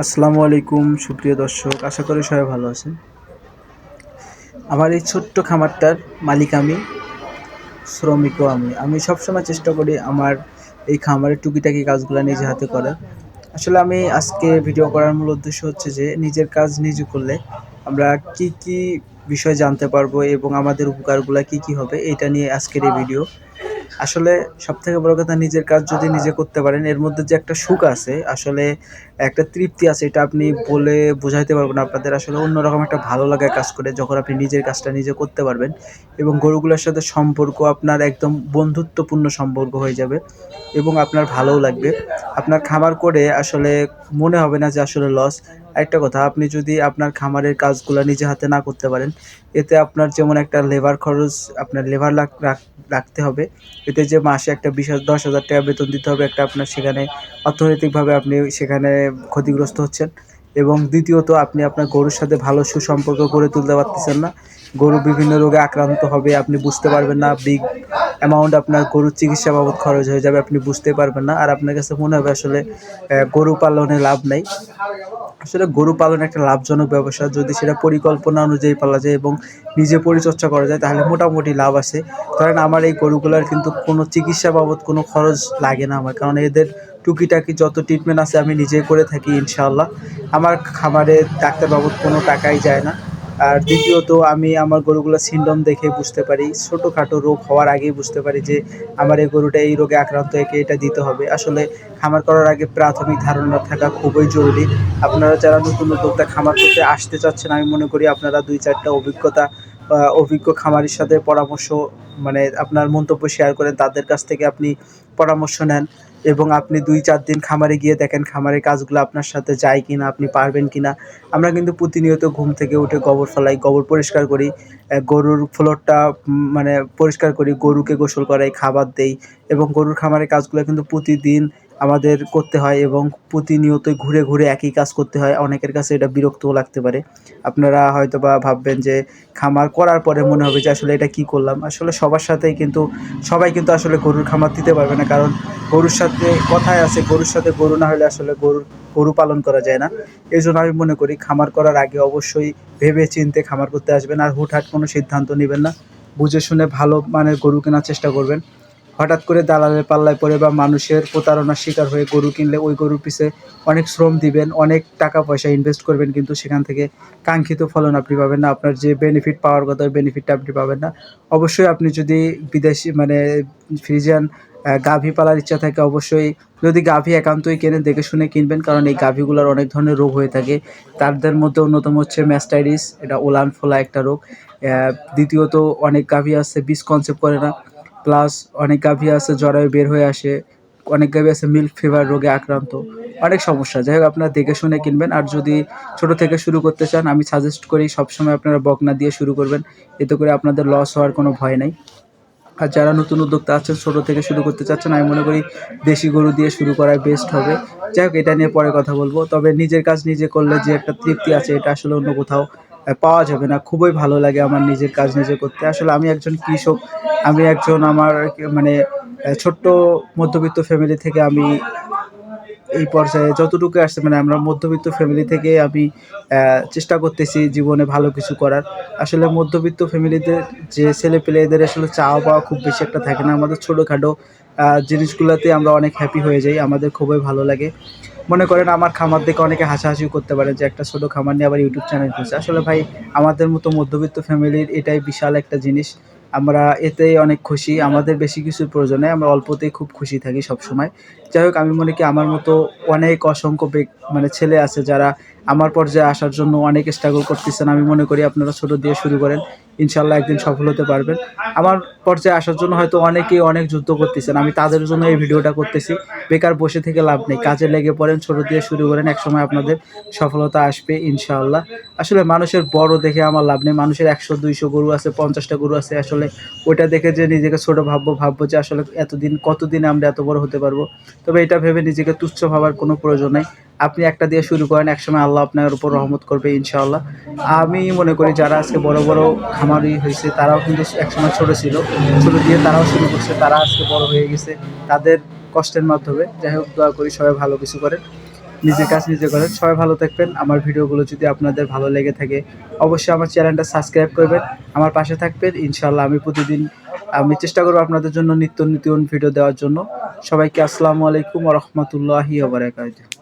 আসসালামু আলাইকুম, সুপ্রিয় দর্শক। আশা করি সবাই ভালো আছেন। আমার এই ছোট্ট খামারটার মালিক আমি শ্রমিকও আমি। আমি সবসময় চেষ্টা করি আমার এই খামারের টুকিটাকি কাজগুলো নিজে হাতে করার আসলে আমি আজকে ভিডিও করার মূল উদ্দেশ্য হচ্ছে যে, নিজের কাজ নিজে করলে আমরা কি কি বিষয় জানতে পারব এবং আমাদের উপকারগুলো কি কি হবে, এটা নিয়ে আজকের এই ভিডিও আসলে সব থেকে বড় কথা নিজের কাজ যদি নিজে করতে পারেন, এর মধ্যে যে একটা সুখ আছে, আসলে একটা তৃপ্তি আছে, এটা আপনি বলে বোঝাইতে পারবেন আপনাদের আসলে অন্যরকম একটা ভালো লাগায় কাজ করে যখন আপনি নিজের কাজটা নিজে করতে পারবেন এবং গরুগুলোর সাথে সম্পর্ক, আপনার একদম বন্ধুত্বপূর্ণ সম্পর্ক হয়ে যাবে এবং আপনার ভালোও লাগবে। আপনার খামার করে আসলে মনে হবে না যে আসলে লস একটা কথা, আপনি যদি আপনার খামারের কাজগুলো নিজে হাতে না করতে পারেন, এতে আপনার যেমন একটা লেবার খরচ, আপনার লেবার রাখতে হবে। এতে যে মাসে একটা বিশ দশ হাজার টাকা বেতন দিতে হবে একটা আপনার সেখানে অর্থনৈতিকভাবে আপনি সেখানে ক্ষতিগ্রস্ত হচ্ছেন। এবং দ্বিতীয়ত, আপনি আপনার গরুর সাথে ভালো সুসম্পর্ক গড়ে তুলতে পারতেছেন না। গরু বিভিন্ন রোগে আক্রান্ত হবে, আপনি বুঝতে পারবেন না বিগ অ্যামাউন্ট আপনার গরুর চিকিৎসা বাবদ খরচ হয়ে যাবে, আপনি বুঝতে পারবেন না। আর আপনার কাছে মনে হবে আসলে গরু পালনে লাভ নেই। আসলে গরু পালন একটা লাভজনক ব্যবসা। যদি সেটা পরিকল্পনা অনুযায়ী পালা যায় এবং নিজে পরিচর্যা করা যায়, তাহলে মোটামুটি লাভ আছে। কারণ আমার এই গরুগুলোর কিন্তু কোনো চিকিৎসা বাবদ কোনো খরচ লাগে না আমার, কারণ এদের টুকিটাকি যত ট্রিটমেন্ট আছে আমি নিজেই করে থাকি ইনশাল্লাহ আমার খামারে ডাক্তার বাবদ কোনো টাকাই যায় না। আর দ্বিতীয়ত আমি আমার গরুগুলো সিন্ডম দেখে বুঝতে পারি। ছোটোখাটো রোগ হওয়ার আগেই বুঝতে পারি যে আমার এই গরুটা এই রোগে আক্রান্ত, একে এটা দিতে হবে। আসলে খামার করার আগে প্রাথমিক ধারণা থাকা খুবই জরুরি। আপনারা যারা নতুন উদ্যোক্তা খামার করতে আসতে চাচ্ছেন, আমি মনে করি আপনারা দুই চারটা অভিজ্ঞতা অভিজ্ঞ খামারির সাথে পরামর্শ মানে আপনার মন্তব্য শেয়ার করেন, তাদের কাছ থেকে আপনি পরামর্শ নেন। এবং আপনি দুই, চার দিন খামারে গিয়ে দেখেন খামারের কাজগুলো আপনার সাথে যায় কি না আপনি পারবেন কি না আমরা কিন্তু প্রতিনিয়ত ঘুম থেকে উঠে গোবর ফেলাই, গোবর পরিষ্কার করি গরুর ফ্লোরটা মানে পরিষ্কার করি, গরুকে গোসল করাই, খাবার দেই এবং গরুর খামারের কাজগুলো কিন্তু প্রতিদিন আমাদের করতে হয় এবং প্রতিনিয়তই ঘুরে ঘুরে একই কাজ করতে হয়। অনেকের কাছে এটা বিরক্তও লাগতে পারে। আপনারা হয়তো বা ভাববেন যে, খামার করার পরে মনে হবে যে, আসলে এটা কি করলাম? আসলে সবার সাথেই কিন্তু, সবাই কিন্তু আসলে গরুর খামার দিতে পারবে না। কারণ গরুর সাথে কথায় আছে, গরুর সাথে গরু না হলে আসলে গরুর, গরু পালন করা যায় না। এই জন্য আমি মনে করি খামার করার আগে অবশ্যই ভেবে চিনতে খামার করতে আসবেন। আর হুটহাট কোনো সিদ্ধান্ত নেবেন না। বুঝে শুনে ভালো মানের গরু কেনার চেষ্টা করবেন। হঠাৎ করে দালালের পাল্লায় পড়ে বা মানুষের প্রতারণার শিকার হয়ে গরু কিনলে ওই গরুর পিছে অনেক শ্রম দিবেন, অনেক টাকা পয়সা ইনভেস্ট করবেন, কিন্তু সেখান থেকে কাঙ্ক্ষিত ফলন আপনি পাবেন না। আপনার যে বেনিফিট পাওয়ার কথা, ওই বেনিফিটটা আপনি পাবেন না। অবশ্যই আপনি যদি বিদেশি মানে ফ্রিজিয়ান গাভী পালার ইচ্ছা থাকে, অবশ্যই যদি গাভী একান্তই কেনে দেখে শুনে কিনবেন, কারণ এই গাভীগুলোর অনেক ধরনের রোগ হয়ে থাকে। তাদের মধ্যে অন্যতম হচ্ছে ম্যাস্টাইরিস এটা ওলান ফোলা একটা রোগ। দ্বিতীয়ত অনেক গাভী আছে বিষ কনসেপ্ট করে না। প্লাস অনেক গাভী আছে জরায়ু বের হয়ে আসে। অনেক গাভী আছে মিল্ক ফিভার রোগে আক্রান্ত। অনেক সমস্যা। যাই হোক, আপনারা দেখে শুনে কিনবেন। আর যদি ছোট থেকে শুরু করতে চান, আমি সাজেস্ট করি সবসময় আপনারা বকনা দিয়ে শুরু করবেন। এতে করে আপনাদের লস হওয়ার কোনো ভয় নেই। আর যারা নতুন উদ্যোক্তা আছেন, ছোটো থেকে শুরু করতে চাচ্ছেন, আমি মনে করি দেশি গরু দিয়ে শুরু করাই বেস্ট হবে। যাই হোক, এটা নিয়ে পরে কথা বলব। তবে নিজের কাজ নিজে করলে যে একটা তৃপ্তি আছে, এটা আসলে অন্য কোথাও পাওয়া যাবে না। খুবই ভালো লাগে আমার নিজের কাজ নিজে করতে। আসলে আমি একজন কৃষক আমি একজন আমার মানে ছোট্ট মধ্যবিত্ত ফ্যামিলি থেকে আমি এই পর্যায়ে যতটুকু আসছে মানে আমরা মধ্যবিত্ত ফ্যামিলি থেকে আমি চেষ্টা করতেছি জীবনে ভালো কিছু করার। আসলে মধ্যবিত্ত ফ্যামিলিতে যে ছেলে পেলে এদের আসলে চাওয়া পাওয়া খুব বেশি একটা থাকে না। আমাদের ছোটোখাটো জিনিসগুলোতে আমরা অনেক হ্যাপি হয়ে যাই, আমাদের খুবই ভালো লাগে। মনে করেন আমার খামার দেখে অনেকে হাসাহাসি করতে পারে যে, একটা ছোটো খামার নিয়ে আবার ইউটিউব চ্যানেল খুলছে। আসলে ভাই, আমাদের মতো মধ্যবিত্ত ফ্যামিলির এটাই বিশাল একটা জিনিস। আমরা এতেই অনেক খুশি, আমাদের বেশি কিছুর প্রয়োজনে আমরা অল্পতেই খুব খুশি থাকি সবসময়। যাই হোক, আমি মনে করি আমার মতো অনেক অসংখ্য মানে ছেলে আছে যারা আমার পর্যায়ে আসার জন্য অনেক স্ট্রাগল করতেছেন, আমি মনে করি আপনারা ছোটো দিয়ে শুরু করেন ইনশাল্লাহ একদিন সফল হতে পারবেন। আমার পর্যায়ে আসার জন্য হয়তো অনেকেই অনেক যুদ্ধ করতেছেন, আমি তাদের জন্য এই ভিডিওটা করতেছি। বেকার বসে থেকে লাভ নেই, কাজে লেগে পড়েন, ছোটো দিয়ে শুরু করেন, একসময় আপনাদের সফলতা আসবে, ইনশাআল্লাহ। আসলে মানুষের বড় দেখে আমার লাভ নেই, মানুষের একশো, দুইশো গরু আছে, পঞ্চাশটা গরু আছে, আসলে ওইটা দেখে যে নিজেকে ছোট ভাববো ভাববো যে আসলে এতদিন, কতদিন আমরা এত বড় হতে পারব। তবে এটা ভেবে নিজেকে তুচ্ছ ভাবার কোনো প্রয়োজন নেই। আপনি একটা দিয়ে শুরু করেন, একসময় আল্লাহ আপনার উপর রহমত করবে ইনশাআল্লাহ। আমি মনে করি যারা আজকে বড় বড় খামারি হয়েছে, তারাও কিন্তু একসময় ছোট ছিল। ছোট দিয়ে তারাও শুরু করছে, তারা আজকে বড় হয়ে গেছে তাদের কষ্টের মাধ্যমে। যাই হোক, দোয়া করি সবাই ভালো কিছু করেন, নিজের কাজ নিজে করেন। সবাই ভালো থাকবেন। আমার ভিডিওগুলো যদি আপনাদের ভালো লেগে থাকে, অবশ্যই আমার চ্যানেলটা সাবস্ক্রাইব করবেন। আমার পাশে থাকবেন। ইনশাল্লাহ আমি প্রতিদিন, আমি চেষ্টা করব আপনাদের জন্য নিত্য নতুন ভিডিও দেওয়ার জন্য। সবাইকে আসসালামু আলাইকুম রহমতুল্লাহি ওবরাকাতুহু